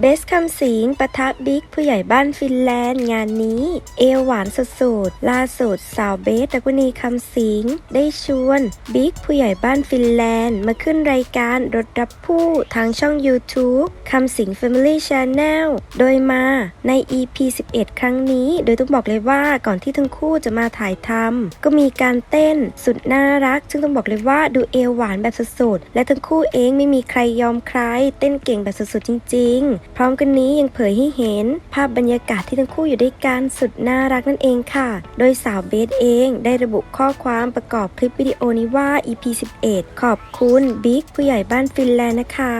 เบสคำสิงปะทะบิ๊กผู้ใหญ่บ้านฟินแลนด์งานนี้ เอวหวานสุดๆล่าสุดสาวเบสตะกุนีคำสิงได้ชวนบิ๊กผู้ใหญ่บ้านฟินแลนด์มาขึ้นรายการรถรับผู้ทางช่อง YouTube คำสิง Family Channel โดยมาใน EP 11 ครั้งนี้ โดยต้องบอกเลยว่าก่อนที่ทั้งคู่จะมาถ่ายทำก็มีการเต้นสุดน่ารัก ซึ่งต้องบอกเลยว่าดูเอวหวานแบบสุดๆและทั้งคู่เองไม่มีใครยอมใคร เต้นเก่งแบบสุดๆจริง ๆพร้อมกันนี้ยังเผยให้เห็น ภาพบรรยากาศที่ทั้งคู่อยู่ด้วยกันสุดน่ารักนั่นเองค่ะ โดยสาวเบสเองได้ระบุข้อความประกอบคลิปวิดีโอนี้ว่า EP 11 ขอบคุณบิ๊กผู้ใหญ่บ้านฟินแลนด์นะคะ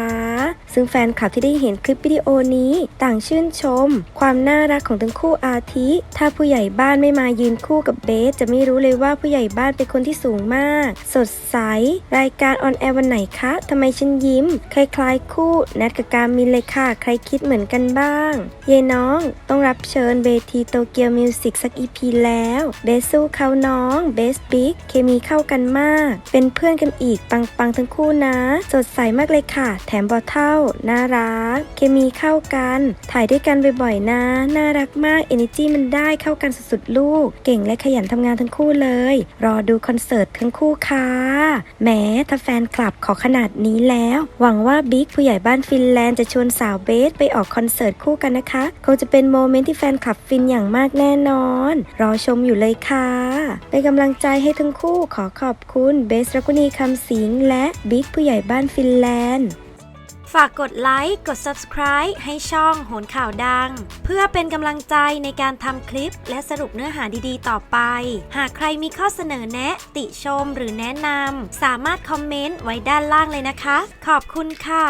ซึ่งแฟนคลับที่ได้เห็นคลิปวิดีโอนี้ต่างชื่นชม ความน่ารักของทั้งคู่อาทิ ถ้าผู้ใหญ่บ้านไม่มายืนคู่กับเบส จะไม่รู้เลยว่าผู้ใหญ่บ้านเป็นคนที่สูงมาก สดใส รายการออนแอร์วันไหนคะทำไมฉันยิ้มคล้ายๆคู่แนทกับการมินเลยค่ะใครคิดเหมือนกันบ้างเยน้องต้องรับเชิญเวทีโตเกียวมิวสิกสักอีพีแล้วเบสสู้เขาน้องเบสบิ๊กเคมีเข้ากันมาก เป็นเพื่อนกันอีกปังๆทั้งคู่นะ สดใสมากเลยค่ะ แถมบอเท่า น่ารัก เคมีเข้ากัน ถ่ายด้วยกันบ่อยๆนะ น่ารักมากเอเนจีมันได้เข้ากันสุดๆลูก เก่งและขยันทำงานทั้งคู่เลย รอดูคอนเสิร์ตทั้งคู่ค่ะแหมถ้าแฟนคลับขอขนาดนี้แล้ว หวังว่าบิ๊กผู้ใหญ่บ้านฟินแลนด์จะชวนสาวเบสไปออกคอนเสิร์ตคู่กันนะคะคงจะเป็นโมเมนต์ที่แฟนคลับฟินอย่างมากแน่นอน รอชมอยู่เลยค่ะเป็นกำลังใจให้ทั้งคู่ขอขอบคุณเบสรักุณีคำสิงและบิ๊กผู้ใหญ่บ้านฟินแลนด์ฝากกดไลค์ กด subscribe ให้ช่องโหนข่าวดัง เพื่อเป็นกำลังใจในการทำคลิปและสรุปเนื้อหาดีๆ ต่อไป หากใครมีข้อเสนอแนะ ติชมหรือแนะนำ สามารถคอมเมนต์ไว้ด้านล่างเลยนะคะ ขอบคุณค่ะ